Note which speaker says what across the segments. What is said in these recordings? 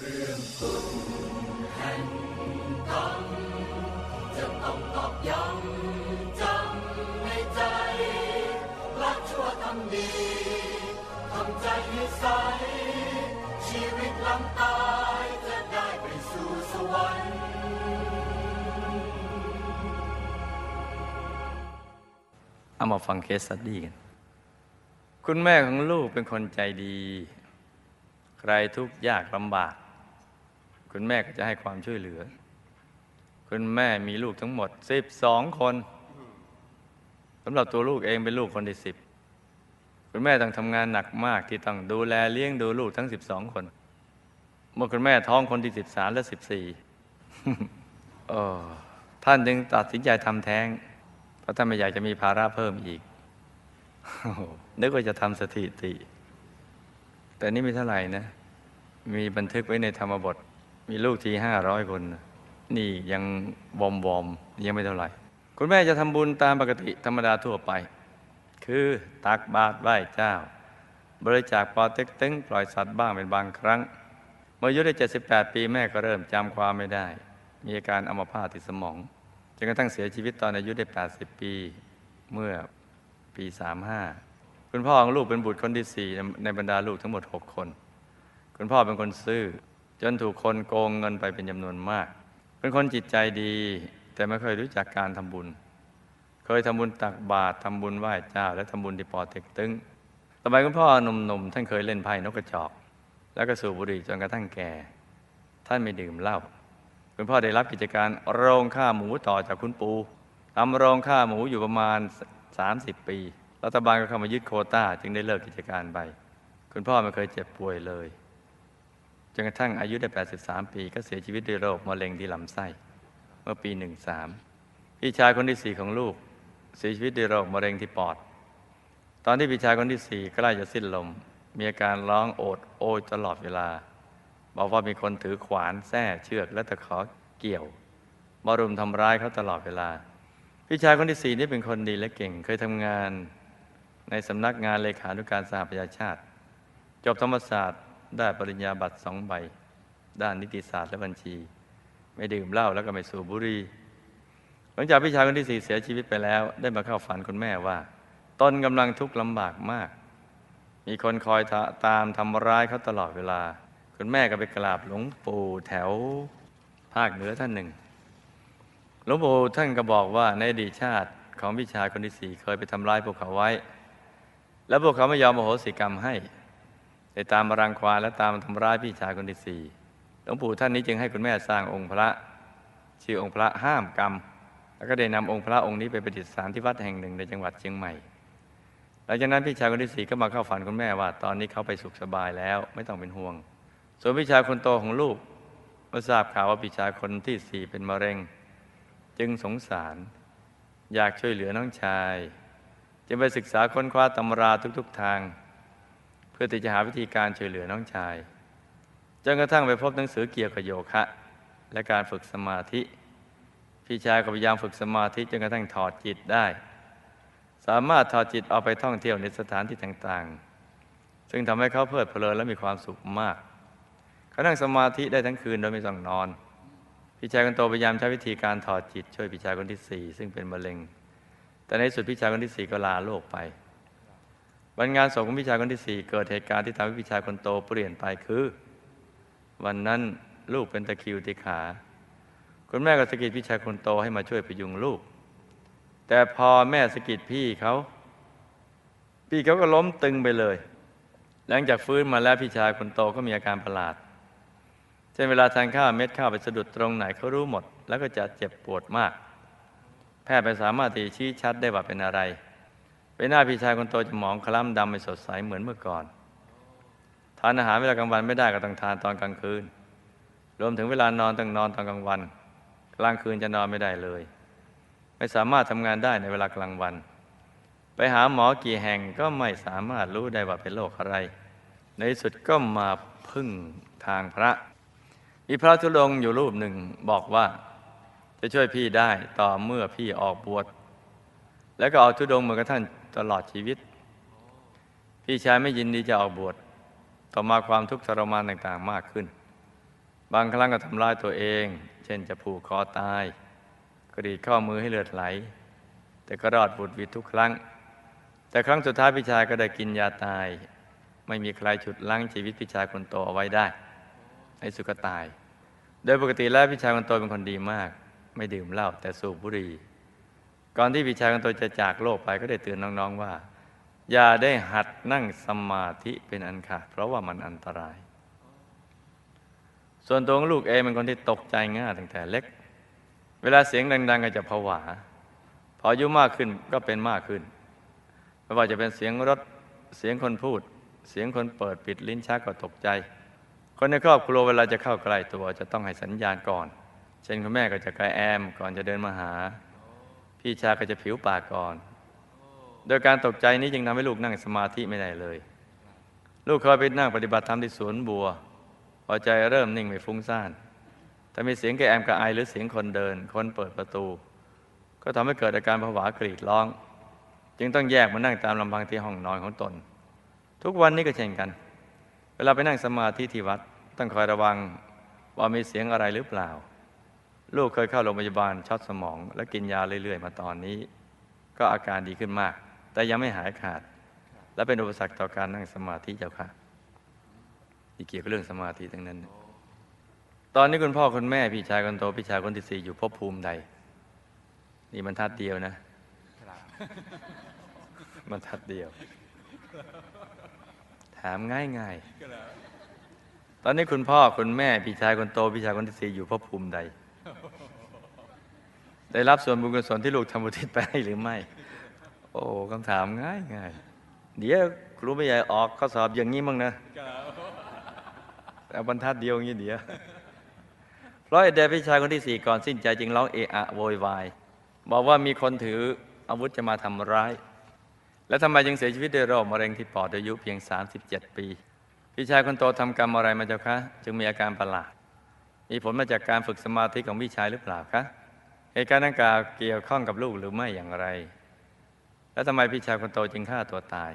Speaker 1: เอามาฟังเคสสตดี้กัน คุณแม่ของลูกเป็นคนใจดี ใครทุกข์ยากลำบาก คุณแม่ก็จะให้ความช่วยเหลือ คุณแม่มีลูกทั้งหมด12คนสำหรับตัวลูกเองเป็นลูกคนที่สิบคุณแม่ต้องทำงานหนักมากที่ต้องดูแลเลี้ยงดูลูกทั้ง12คน เมื่อคุณแม่ท้องคนที่13และ14เออท่านจึงตัดสินใจทำแท้ง เพราะท่านไม่อยากจะมีภาระเพิ่มอีกโอ้โหนึกว่าจะทำสถิติ แต่นี่ไม่เท่าไหร่นะ มีบันทึกไว้ในธรรมบท มีลูกทีห้าร้อยคน นี่ยังวอมวอมยังไม่เท่าไหร่ คุณแม่จะทำบุญตามปกติธรรมดาทั่วไป คือตักบาตรไหว้เจ้า บริจาคปอเต็กตึงปล่อยสัตว์บ้างเป็นบางครั้ง เมื่ออายุได้ 78 ปีแม่ก็เริ่มจำความไม่ได้ มีอาการอัมพาตที่สมองจนกระทั่งเสียชีวิตตอนอายุได้ 80 ปีเมื่อปี 35 คุณพ่อของลูกเป็นบุตรคนที่สี่ในบรรดาลูกทั้งหมด 6 คน คุณพ่อเป็นคนซื่อ จนถูกคนโกงเงินไปเป็นจำนวนมาก เป็นคนจิตใจดี แต่ไม่เคยรู้จักการทำบุญ เคยทำบุญตักบาตรทำบุญไหว้เจ้า และทำบุญที่ปอเต็กตึงสมัยคุณพ่อหนุ่มๆท่านเคยเล่นไพ่นกกระจอก แล้วก็สูบบุหรี่จนกระทั่งแก่ ท่านไม่ดื่มเหล้าคุณพ่อได้รับกิจการโรงฆ่าหมูต่อจากคุณปูทำโรงฆ่าหมูอยู่ประมาณ 30 ปี รัฐบาลก็เข้ามายึดโควต้า จึงได้เลิกกิจการไป คุณพ่อไม่เคยเจ็บป่วยเลย จนกระทั่งอายุได้ 83 ปี ก็เสียชีวิตด้วยโรคมะเร็งที่ลำไส้ เมื่อปี 13 พี่ชายคนที่สี่ของลูก เสียชีวิตด้วยโรคมะเร็งที่ปอด ตอนที่พี่ชายคนที่สี่ใกล้จะสิ้นลม มีอาการร้องโอดโอยตลอดเวลา บอกว่ามีคนถือขวานแส้เชือกและตะขอเกี่ยวมารุมทำร้ายเขาตลอดเวลา พี่ชายคนที่สี่นี่เป็นคนดีและเก่ง เคยทำงานในสำนักงานเลขานุการสหประชาชาติ จบธรรมศาสตร์ ได้ปริญญาบัตรสองใบ ด้านนิติศาสตร์และบัญชี ไม่ดื่มเหล้าแล้วก็ไม่สูบบุหรี่หลังจากพี่ชายคนที่สี่เสียชีวิตไปแล้ว ได้มาเข้าฝันคุณแม่ว่าตนกำลังทุกข์ลำบากมาก มีคนคอยตามทำร้ายเขาตลอดเวลา คุณแม่ก็ไปกราบหลวงปู่แถวภาคเหนือท่านหนึ่งหลวงปู่ท่านก็บอกว่าในอดีตชาติของพี่ชายคนที่สี่เคยไปทำร้ายพวกเขาไว้ แล้วพวกเขาไม่ยอมโมโหสิกรรมให้ ได้ตามมารังควานและตามทำร้ายพี่ชายคนที่สี่หลวงปู่ท่านนี้จึงให้คุณแม่สร้างองค์พระ ชื่อองค์พระห้ามกรรม แล้วก็ได้นำองค์พระองค์นี้ไปประดิษฐานที่วัดแห่งหนึ่งในจังหวัดเชียงใหม่หลังจากนั้นพี่ชายคนที่สี่ก็มาเข้าฝันคุณแม่ว่า ตอนนี้เขาไปสุขสบายแล้วไม่ต้องเป็นห่วง ส่วนพี่ชายคนโตของลูกเมื่อทราบข่าวว่าพี่ชายคนที่สี่เป็นมะเร็ง จึงสงสาร อยากช่วยเหลือน้องชาย จึงไปศึกษาค้นคว้าตำราทุกๆทาง พื่อที่จะหาวิธีการช่วยเหลือน้องชายจนกระทั่งไปพบหนังสือเกี่ยวกับโยคะ และการฝึกสมาธิ พี่ชายก็พยายามฝึกสมาธิจนกระทั่งถอดจิตได้ สามารถถอดจิตออกไปท่องเที่ยวในสถานที่ต่างๆ ซึ่งทำให้เขาเพลิดเพลินและมีความสุขมาก เขานั่งสมาธิได้ทั้งคืนโดยไม่ต้องนอน พี่ชายคนโตพยายามใช้วิธีการถอดจิต ช่วยพี่ชายคนที่สี่ซึ่งเป็นมะเร็ง แต่ในที่สุดพี่ชายคนที่สี่ก็ลาโลกไป วันงานศพของพี่ชายคนที่สี่เกิดเหตุการณ์ที่ทำให้พี่ชายคนโตเปลี่ยนไปคือ วันนั้นลูกเป็นตะคิวที่ขา คุณแม่ก็สะกิดพี่ชายคนโตให้มาช่วยพยุงลูก แต่พอแม่สะกิดพี่เขา พี่เขาก็ล้มตึงไปเลย หลังจากฟื้นมาแล้วพี่ชายคนโตก็มีอาการประหลาดเช่นเวลาทานข้าวเม็ดข้าวไปสะดุดตรงไหนเขารู้หมด แล้วก็จะเจ็บปวดมาก แพทย์ไปสามารถที่ชี้ชัดได้ว่าเป็นอะไร เป็นหน้าพี่ชายคนโตจะหมองคล้ำดำไม่สดใสเหมือนเมื่อก่อน ทานอาหารเวลากลางวันไม่ได้ก็ต้องทานตอนกลางคืน รวมถึงเวลานอนต้องนอนตอนกลางวัน กลางคืนจะนอนไม่ได้เลย ไม่สามารถทำงานได้ในเวลากลางวัน ไปหาหมอกี่แห่งก็ไม่สามารถรู้ได้ว่าเป็นโรคอะไร ในสุดก็มาพึ่งทางพระมีพระธุดงอยู่รูปหนึ่งบอกว่าจะช่วยพี่ได้ต่อเมื่อพี่ออกบวชแล้วก็ออกธุดงเหมือนกับท่าน ตลอดชีวิต พี่ชายไม่ยินดีจะออกบวชต่อมาความทุกข์ทรมานต่างๆมากขึ้น บางครั้งก็ทำร้ายตัวเอง เช่นจะผูกคอตาย กรีดข้อมือให้เลือดไหล แต่ก็รอดบุดวิดทุกครั้ง แต่ครั้งสุดท้ายพี่ชายก็ได้กินยาตาย ไม่มีใครฉุดลั้งชีวิตพี่ชายคนโตเอาไว้ได้ ในสุกตาย โดยปกติแล้วพี่ชายคนโตเป็นคนดีมาก ไม่ดื่มเหล้าแต่สูบบุหรี่ ก่อนที่พี่ชายคนโตจะจากโลกไปก็ได้เตือนน้องๆว่า อย่าได้หัดนั่งสมาธิเป็นอันขาดเพราะว่ามันอันตราย ส่วนตัวของลูกเองเป็นคนที่ตกใจง่ายตั้งแต่เล็ก เวลาเสียงดัง ๆ ก็จะผวา พออายุมากขึ้นก็เป็นมากขึ้นไม่ว่าจะเป็นเสียงรถเสียงคนพูด เสียงคนเปิดปิดลิ้นชักก็ตกใจ คนในครอบครัวเวลาจะเข้าใกล้ตัวจะต้องให้สัญญาณก่อน เช่นคุณแม่ก็จะกายแอมก่อนจะเดินมาหา พี่ชายก็จะผิวปากก่อน โดยการตกใจนี้จึงทำให้ลูกนั่งสมาธิไม่ได้เลย ลูกเคยไปนั่งปฏิบัติธรรมที่สวนบัว พอใจเริ่มนิ่งไม่ฟุ้งซ่าน ถ้ามีเสียงแกแอมกระไอหรือเสียงคนเดิน คนเปิดประตู ก็ทำให้เกิดอาการผวากรีดร้อง จึงต้องแยกมานั่งตามลำพังที่ห้องนอนของตน ทุกวันนี้ก็เช่นกัน เวลาไปนั่งสมาธิที่วัดต้องคอยระวังว่ามีเสียงอะไรหรือเปล่า ลูกเคยเข้าโรงพยาบาลช็อตสมอง และกินยาเรื่อย ๆ มาตอนนี้ ก็อาการดีขึ้นมาก แต่ยังไม่หายขาด และเป็นอุปสรรคต่อการนั่งสมาธิเจ้าค่ะที่เกี่ยวกับเรื่องสมาธิทั้งนั้น ตอนนี้คุณพ่อคุณแม่พี่ชายคนโตพี่ชายคนที่สี่อยู่ภพภูมิใด นี่มันทัดเดียวนะมันทัดเดียว ถามง่ายง่ายๆตอนนี้คุณพ่อคุณแม่พี่ชายคนโตพี่ชายคนที่สี่อยู่ภพภูมิใด ได้รับส่วนบุญกุศลที่ลูกทำบุทิศไปหรือไม่ โอ้คำถามง่ายง่ายเดี๋ยวครูไม่ใหญ่ออกข้อสอบอย่างนี้มั้งนะแต่บรรทัดเดียวอย่างนี้เดี๋ยวเพราะไอ้เดพี่ชายคนที่สี่ก่อนสิ้นใจจึงร้องเอะอะโวยวายบอกว่ามีคนถืออาวุธจะมาทำร้าย แล้วทำไมจึงเสียชีวิตด้วยโรคมะเร็งที่ปอดอายุเพียง 37 ปี พี่ชายคนโตทำกรรมอะไรมาเจ้าคะ จึงมีอาการประหลาด มีผลมาจากการฝึกสมาธิของพี่ชายหรือเปล่าคะ เหตุการณ์ดังกล่าวเกี่ยวข้องกับลูกหรือไม่อย่างไร แล้วทำไมพี่ชายคนโตจึงฆ่าตัวตาย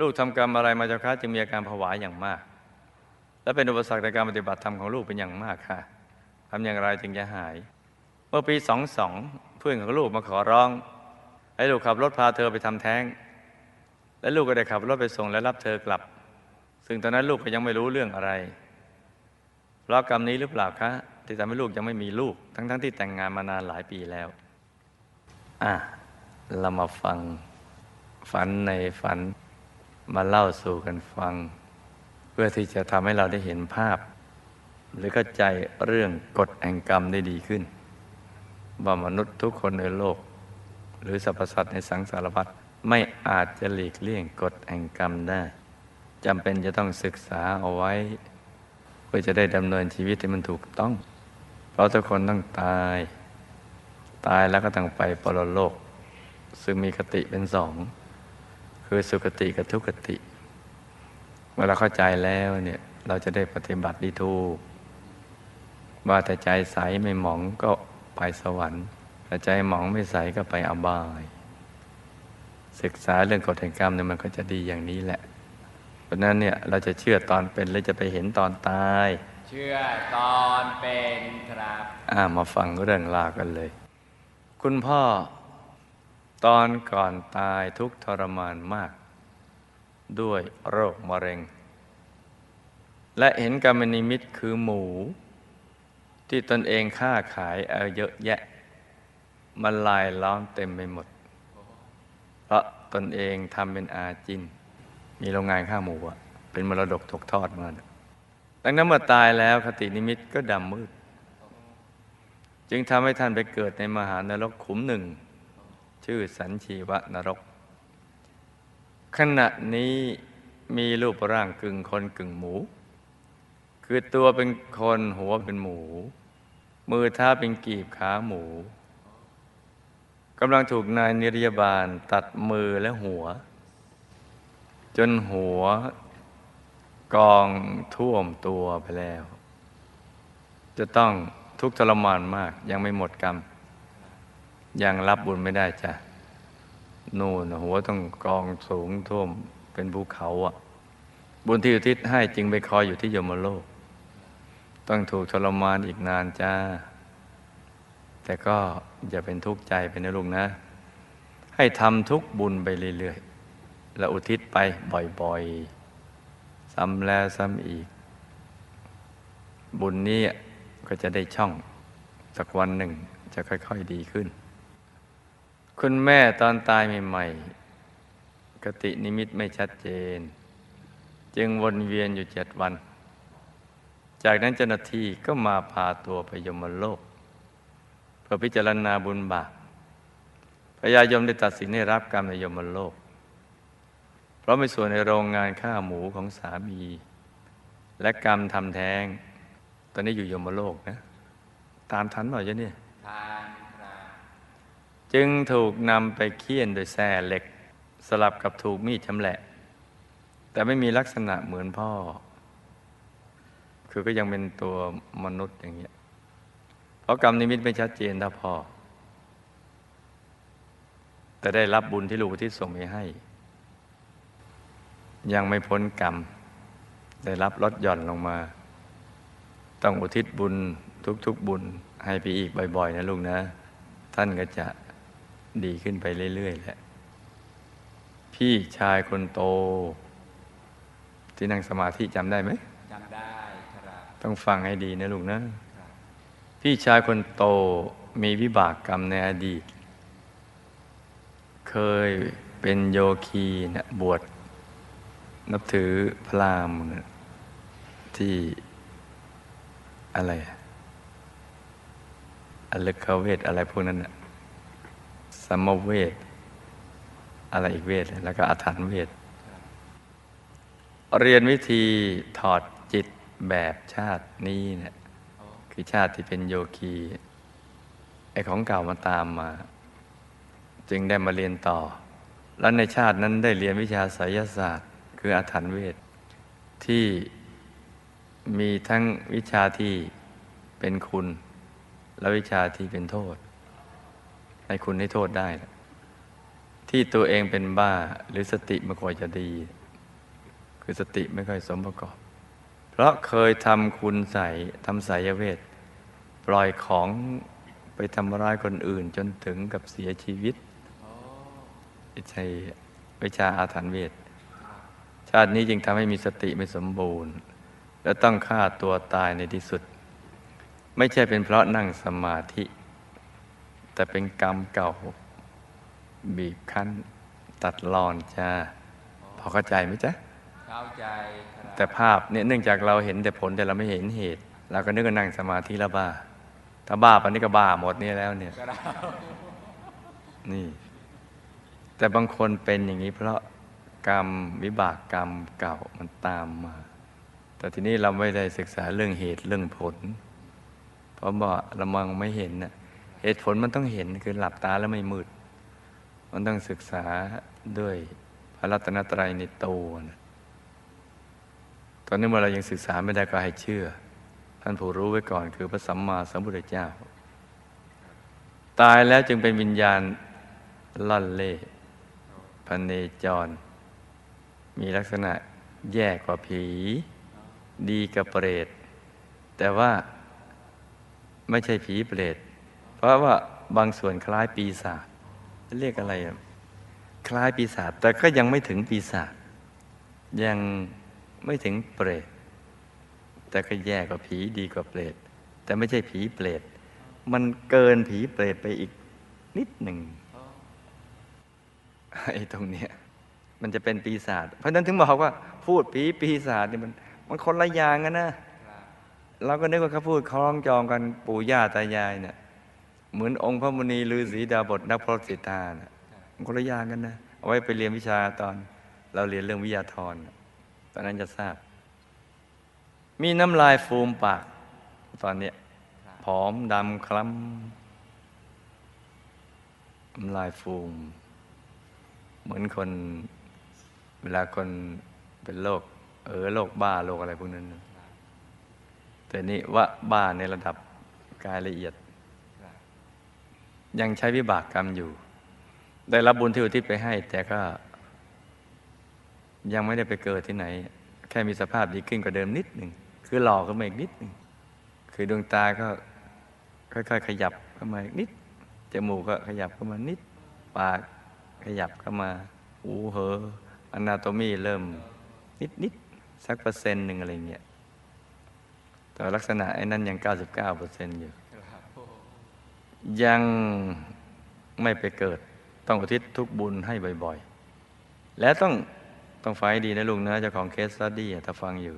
Speaker 1: ลูกทำกรรมอะไรมาเจ้าคะจึงมีอาการผวาอย่างมาก และเป็นอุปสรรคในการปฏิบัติธรรมของลูกเป็นอย่างมากค่ะทำอย่างไรจึงจะหาย เมื่อปีสองสองเพื่อนของลูกมาขอร้อง ให้ลูกขับรถพาเธอไปทำแท้ง และลูกก็ได้ขับรถไปส่งและรับเธอกลับ ซึ่งตอนนั้นลูกก็ยังไม่รู้เรื่องอะไร เพราะกรรมนี้หรือเปล่าคะ ที่ทำให้ลูกยังไม่มีลูก ทั้งๆทที่แต่งงานมานานหลายปีแล้ว อะ เรามาฟังฝันในฝันมาเล่าสู่กันฟัง เพื่อที่จะทำให้เราได้เห็นภาพ หรือเข้าใจเรื่องกฎแห่งกรรมได้ดีขึ้นว่ามนุษย์ทุกคนในโลก หรือสรรพสัตว์ในสังสารวัฏไม่อาจจะหลีกเลี่ยงกฎแห่งกรรมได้จำเป็นจะต้องศึกษาเอาไว้ เพื่อจะได้ดำเนินชีวิตที่มันถูกต้อง เพราะทุกคนต้องตาย ตายแล้วก็ต้องไปปรโลก ซึ่งมีคติเป็นสอง คือสุคติกับทุกติ เมื่อเราเข้าใจแล้วเนี่ยเราจะได้ปฏิบัติดีถูกว่าแต่ใจใสไม่หมองก็ไปสวรรค์แต่ใจหมองไม่ใสก็ไปอบาย ศึกษาเรื่องกฎแห่งกรรมเนี่ยมันก็จะดีอย่างนี้แหละ เพราะนั้นเนี่ยเราจะเชื่อตอนเป็นหรือจะไปเห็นตอนตาย
Speaker 2: เชื่อตอนเป็นครับ
Speaker 1: อ่ามาฟังเรื่องราวกันเลย คุณพ่อ ตอนก่อนตายทุกทรมานมาก ด้วยโรคมะเร็ง และเห็นกรรมนิมิตคือหมู ที่ตนเองค้าขายเอาเยอะแยะ มันลายล้อมเต็มไปหมด เพราะตนเองทำเป็นอาจิน มีโรงงานข้าหมูอะเป็นมรดกตกทอดมา ดังนั้นเมื่อตายแล้วคตินิมิตก็ดำมืด จึงทำให้ท่านไปเกิดในมหานรกขุมหนึ่ง ชื่อสันชีวะนรก ขณะนี้มีรูปร่างกึ่งคนกึ่งหมู คือตัวเป็นคนหัวเป็นหมู มือเท้าเป็นกีบขาหมูกำลังถูกนายนิรยาบาลตัดมือและหัว จนหัว กองท่วมตัวไปแล้ว จะต้องทุกข์ทรมานมาก ยังไม่หมดกรรม ยังรับบุญไม่ได้จ้ะนู่นหัวต้องกองสูงท่วมเป็นภูเขาอะ บุญที่อุทิศให้จึงไปคอยอยู่ที่ยมโลก ต้องถูกทรมานอีกนานจ้า แต่ก็อย่าเป็นทุกข์ใจไปนะลุงนะ ให้ทำทุกบุญไปเรื่อยๆ และอุทิศไปบ่อยๆ ซ้ำแล้วซ้ำอีก บุญนี้ก็จะได้ช่องสักวันหนึ่งจะค่อย ๆดีขึ้น คุณแม่ตอนตายใหม่ๆกตินิมิตไม่ชัดเจน จึงวนเวียนอยู่เจ็ดวัน จากนั้นเจ้าหน้าที่ก็มาพาตัวไปยมโลกเพื่อพิจารณาบุญบาปพญายมได้ตัดสินให้รับกรรมในยมโลก เพราะมีส่วนในโรงงานฆ่าหมูของสามี และกรรมทำแท้ง ตอนนี้อยู่ยมโลกนะ ตามทันหน่อยจ้ะเนี่ย
Speaker 2: ทานครับ
Speaker 1: จึงถูกนำไปเคี่ยนโดยแส้เหล็ก สลับกับถูกมีดชำแหละ แต่ไม่มีลักษณะเหมือนพ่อ คือก็ยังเป็นตัวมนุษย์อย่างเงี้ยเพราะกรรมนิมิตไม่ชัดเจนเท่าพ่อแต่ได้รับบุญที่ลูกที่ส่งไปให้ ยังไม่พ้นกรรม ได้รับลดหย่อนลงมา ต้องอุทิศบุญทุกๆบุญให้ไปอีกบ่อย ๆ นะลูกนะ ท่านก็จะดีขึ้นไปเรื่อย ๆ แหละ พี่ชายคนโต ที่นั่งสมาธิจำได้ไหม
Speaker 2: จำได้ครับ
Speaker 1: ต้องฟังให้ดีนะลูกนะ พี่ชายคนโตมีวิบากกรรมในอดีต เคยเป็นโยคีนะบวช นับถือพราหมณ์ที่อะไรอลึกเวทอะไรพวกนั้นนะสมเวท อะไรอีกเวท แล้วก็อาถรรพ์เวท เรียนวิธีถอดจิตแบบชาตินี้เนี่ยคือชาติที่เป็นโยคีไอของเก่ามาตามมา จึงได้มาเรียนต่อ แล้วในชาตินั้นได้เรียนวิชาไสยศาสตร์ คืออาถรรพ์เวท ที่มีทั้งวิชาที่เป็นคุณ และวิชาที่เป็นโทษ ให้คุณให้โทษได้ ที่ตัวเองเป็นบ้าหรือสติไม่ค่อยจะดี คือสติไม่ค่อยสมประกอบ เพราะเคยทำคุณใส่ทำสายเวท ปล่อยของไปทำร้ายคนอื่นจนถึงกับเสียชีวิตไม่ใช่วิชาอาถรรพ์เวท ชาตินี้จึงทำให้มีสติไม่สมบูรณ์ และต้องฆ่าตัวตายในที่สุด ไม่ใช่เป็นเพราะนั่งสมาธิ แต่เป็นกรรมเก่า บีบคั้น ตัดรอนจ้าพอเข้าใจไหมจ๊ะ
Speaker 2: เข้าใจครับ
Speaker 1: แต่ภาพเนี่ยเนื่องจากเราเห็นแต่ผลแต่เราไม่เห็นเหตุเราก็นึกว่านั่งสมาธิแล้วบ้า ถ้าบ้าปานนี้ก็บ้าหมดนี่แล้วเนี่ย
Speaker 2: ครับ
Speaker 1: นี่ แต่บางคนเป็นอย่างนี้เพราะ กรรมวิบากกรรมเก่ามันตามมา แต่ทีนี้เราไม่ได้ศึกษาเรื่องเหตุเรื่องผล เพราะว่าเรามองไม่เห็นน่ะเหตุผลมันต้องเห็นคือหลับตาแล้วไม่มืด มันต้องศึกษาด้วยพระรัตนตรัยในตัวนะตอนนี้เมื่อเรายังศึกษาไม่ได้ก็ให้เชื่อ ท่านผู้รู้ไว้ก่อนคือพระสัมมาสัมพุทธเจ้า ตายแล้วจึงเป็นวิญญาณล่อนเล่พเนจร มีลักษณะแย่กว่าผี ดีกับเปรต แต่ว่าไม่ใช่ผีเปรต เพราะว่าบางส่วนคล้ายปีศาจเรียกอะไรคล้ายปีศาจแต่ก็ยังไม่ถึงปีศาจยังไม่ถึงเปรต แต่ก็แย่กว่าผีดีกว่าเปรต แต่ไม่ใช่ผีเปรต มันเกินผีเปรตไปอีกนิดหนึ่งไอ้ตรงเนี้ย มันจะเป็นปีศาจเพราะฉะนั้นถึงบอกว่าพูดผีปีศาจนี่มันมันคนละอย่างกันนะเราก็นึกว่าเขาพูดคล้องจองกันปู่ย่าตายายเนี่ยเหมือนองค์พระมุนีฤาษีดาบทนักพรตสิตานะมันคนละอย่างกันนะเอาไว้ไปเรียนวิชาตอน เราเรียนเรื่องวิทยาธรตอนนั้นจะทราบ มีน้ำลายฟูมปาก ตอนเนี้ยผอมดำคล้ำน้ำลายฟูม เหมือนคน เวลาคนเป็นโรคเออโรคบ้าโรคอะไรพวกนั้น แต่นี่ว่าบ้าในระดับกายละเอียด ยังใช้วิบากกรรมอยู่ ได้รับบุญที่อุทิศไปให้ แต่ก็ ยังไม่ได้ไปเกิดที่ไหน แค่มีสภาพดีขึ้นกว่าเดิมนิดหนึ่ง คือหล่อขึ้นมาอีกนิดหนึ่ง คือดวงตาก็ค่อยๆขยับเข้ามาอีกนิด จมูกก็ขยับเข้ามานิด ปากขยับเข้ามา หูเหอ อนาโตมีเริ่มนิดนิด ๆ สักเปอร์เซ็นต์หนึ่งอะไรเงี้ยแต่ลักษณะไอ้นั้นยัง 99เปอร์เซ็นต์อยู่ ยังไม่ไปเกิด ต้องอุทิศทุกบุญให้บ่อย ๆ และต้องต้องฟังให้ดีนะลุงนะเจ้าของเคสสตดี้ถ้าฟังอยู่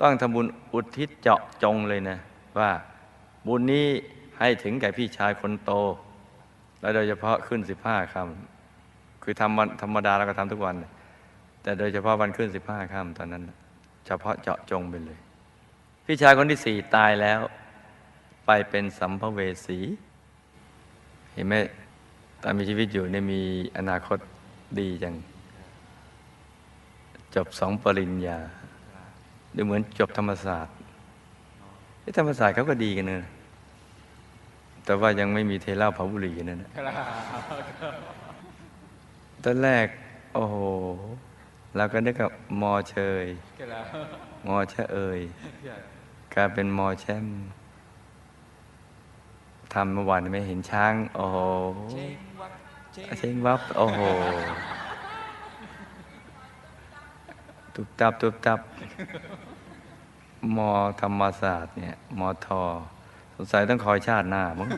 Speaker 1: ต้องทำบุญอุทิศเจาะจงเลยนะ ว่าบุญนี้ให้ถึงแก่พี่ชายคนโต และโดยเฉพาะขึ้นสิบห้าคำ คือทำวันธรรมดาเราก็ทำทุกวัน แต่โดยเฉพาะวันขึ้นสิบห้าค่ำตอนนั้น เฉพาะเจาะจงไปเลย พี่ชายคนที่สี่ตายแล้ว ไปเป็นสัมภเวสี เห็นไหมตอนมีชีวิตอยู่เนี่ยมีอนาคตดีจัง จบสองปริญญาดูเหมือนจบธรรมศาสตร์ที่ธรรมศาสตร์เขาก็ดีกันนะแต่ว่ายังไม่มีเทเล่าเผาบุหรี่กันนั่นนะ ตอนแรก โอ้โหเราก็นึกกับมอเชย มอชะเอยกลายเป็นมอแชมทำเมื่อวานไม่เห็นช้าง โอ้โห
Speaker 2: เช็งวับเช็ง
Speaker 1: เชงวับ โอ้โห ตุบตับ ตุบตับ มอธรรมศาสตร์เนี่ย มอทอ สงสัยต้องคอยชาติหน้ามั้ง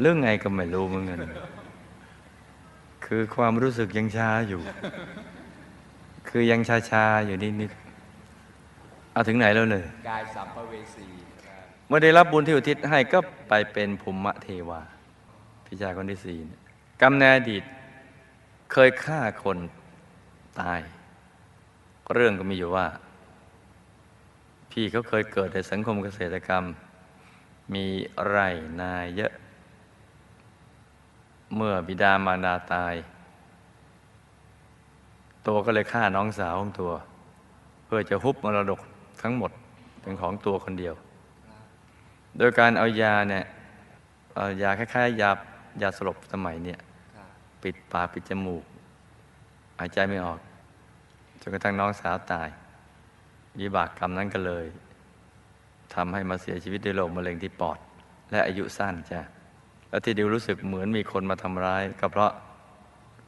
Speaker 1: เรื่องไงก็ไม่รู้เหมือนกัน คือความรู้สึกยังช้าอยู่ คือยังชาชาๆอยู่นิดๆเอาถึงไหนแล้วเลย
Speaker 2: กายสัมภเวสีครับ
Speaker 1: เมื่อได้รับบุญที่อุทิศให้ก็ไปเป็นภูมิเทวาพี่ชายคนที่สี่เนี่ยกรรมในอดีตเคยฆ่าคนตาย เรื่องก็มีอยู่ว่า พี่เขาเคยเกิดในสังคมเกษตรกรรม มีไร่นาเยอะ เมื่อบิดามารดาตาย ตัวก็เลยฆ่าน้องสาวของตัว เพื่อจะฮุบมรดกทั้งหมดเป็นของตัวคนเดียว โดยการเอายาเนี่ยเอายาคล้ายๆยายาสลบสมัยเนี่ยปิดปากปิดจมูก หายใจไม่ออกจนกระทั่งน้องสาวตายวิบากกรรมนั้นก็เลยทำให้มาเสียชีวิตด้วยโรคมะเร็งที่ปอด และอายุสั้นจ้ะ แล้วที่ดิวรู้สึกเหมือนมีคนมาทำร้าย ก็เพราะ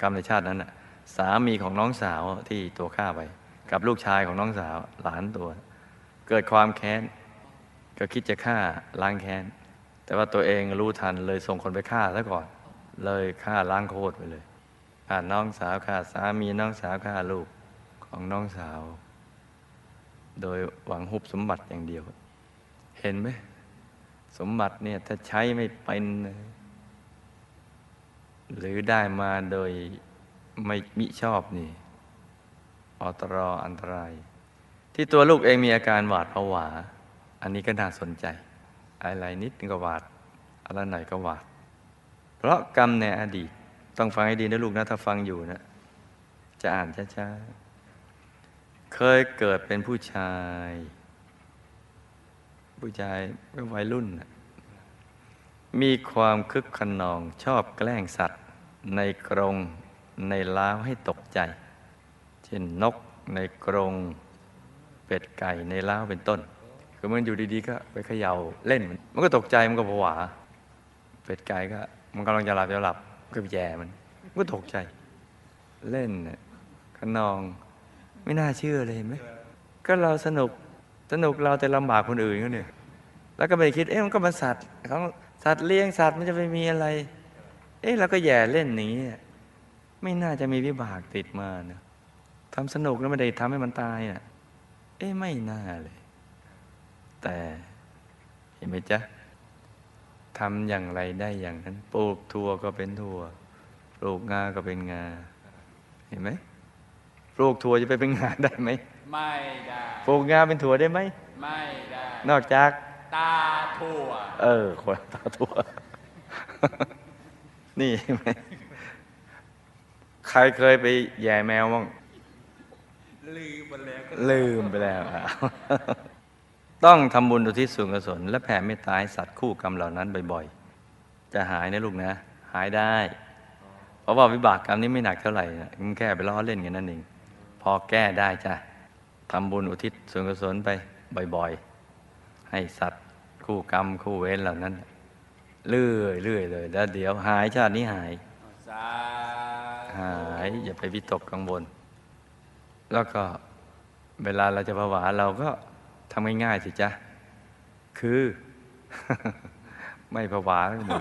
Speaker 1: กรรมในชาตินั้นน่ะสามีของน้องสาวที่ตัวฆ่าไป กับลูกชายของน้องสาวหลานตัว เกิดความแค้น ก็คิดจะฆ่าล้างแค้น แต่ว่าตัวเองรู้ทันเลยส่งคนไปฆ่าซะก่อน เลยฆ่าล้างโคตรไปเลยฆ่าน้องสาวฆ่าสามีน้องสาวฆ่าลูกของน้องสาว โดยหวังฮุบสมบัติอย่างเดียว เห็นไหมสมบัติเนี่ยถ้าใช้ไม่เป็นนะ หรือได้มาโดยไม่มิชอบนี่อตรออันตราย ที่ตัวลูกเองมีอาการหวาดผวา อันนี้ก็น่าสนใจ อะไรนิดก็หวาด อะไรหน่อยก็หวาด เพราะกรรมในอดีต ต้องฟังให้ดีนะลูกนะถ้าฟังอยู่นะ จะอ่านช้าๆ เคยเกิดเป็นผู้ชาย ผู้ชายก็วัยรุ่นนะ มีความคึกขนองชอบแกล้งสัตว์ ในกรงในล้าวให้ตกใจ เช่นนกในกรงเป็ดไก่ในล้าวเป็นต้นคือมันอยู่ดีๆ ก็ไปเขย่าเล่น มันก็ตกใจมันก็ผวา เป็ดไก่ก็มันกำลังจะหลับจะหลับก็ไปแย่มันมันก็ตกใจ เล่นน่ขนอง ไม่น่าเชื่อเลยเห็นไหมก็เราสนุกสนุกเราแต่ลำบากคนอื่นเขาเนี่ยแล้วก็ไม่คิดเอ๊ะมันก็มาสัตว์ของ สัตว์เลี้ยงสัตว์มันจะไปมีอะไร เอ๊ะเราก็แย่เล่นอย่างนี้ยไม่น่าจะมีวิบากติดมาเนะทำสนุกแล้วไม่ได้ทำให้มันตายน่ะ เอ๊ะไม่น่าเลย แต่เห็นไหมจ๊ะทำอย่างไรได้อย่างนั้น ปลูกถั่วก็เป็นถั่ว ปลูกงาก็เป็นงา เห็นไหมปลูกถั่วจะไปเป็นงาได้ไหม
Speaker 2: ไม่ได้
Speaker 1: ปลูกงาเป็นถั่วได้ไหม
Speaker 2: ไม่ได้
Speaker 1: นอกจาก
Speaker 2: ตาทั่ว
Speaker 1: เออคนตาถั่ว นี่เห็นไหมใครเคยไปแย่แมวบ้าง
Speaker 2: ลืมไปแล้วก็
Speaker 1: ลืมไปแล้วอะต้องทำบุญอุทิศส่วนกุศลและแผ่เมตตาให้สัตว์คู่กรรมเหล่านั้นบ่อยๆ จะหายนะลูกนะ หายได้ เพราะว่าวิบากกรรมนี้ไม่หนักเท่าไหร่นะมันแค่ไปล้อเล่นกันนั่นเอง พอแก้ได้จ้ะทำบุญอุทิศส่วนกุศลไปบ่อย ให้สัตว์คู่กรรมคู่เวรเหล่านั้น เรื่อยเรื่อยเลย แล้วเดี๋ยวหายชาตินี้หายหายอย่าไปวิตกกังวล แล้วก็เวลาเราจะผวาเราก็ทำง่ายๆสิจ๊ะ คือ ไม่ผวาหนู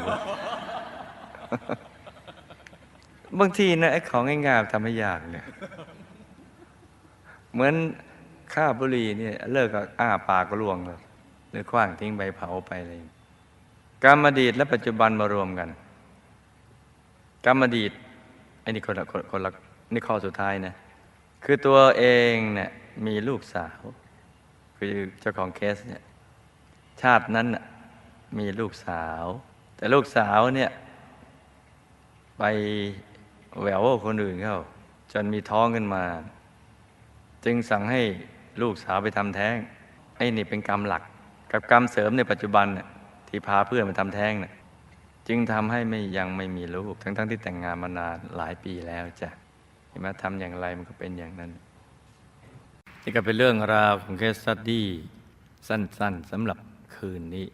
Speaker 1: บางทีนะไอ้ของง่ายๆทำให้ยากเนี่ย เหมือนข้าบุรีเนี่ย เลิกก็อ้าปากก็ล่วงเลย รือคว้างทิ้งใบเผาไปอะไรอย่างเงี้ยกรรมอดีตและปัจจุบันมารวมกัน กรรมอดีตไอ้นี่คนละคนละนี่ข้อสุดท้ายนะ คือตัวเองเนี่ยมีลูกสาว คือเจ้าของเคสเนี่ยชาตินั้นน่ะมีลูกสาว แต่ลูกสาวเนี่ยไปแหววคนอื่นเข้า จนมีท้องขึ้นมา จึงสั่งให้ลูกสาวไปทำแท้ง ไอ้นี่เป็นกรรมหลัก กับกรรมเสริมในปัจจุบันน่ะที่พาเพื่อนมาทำแท้งน่ยจึงทำให้ไม่ยังไม่มีลูก ทั้งๆทที่แต่งงานมานานหลายปีแล้วจ้ะเห็นไหมทำอย่างไรมันก็เป็นอย่างนั้นนี่ก็เป็นเรื่องราวของเคสสตดี้สั้นๆสำหรับคืนนี้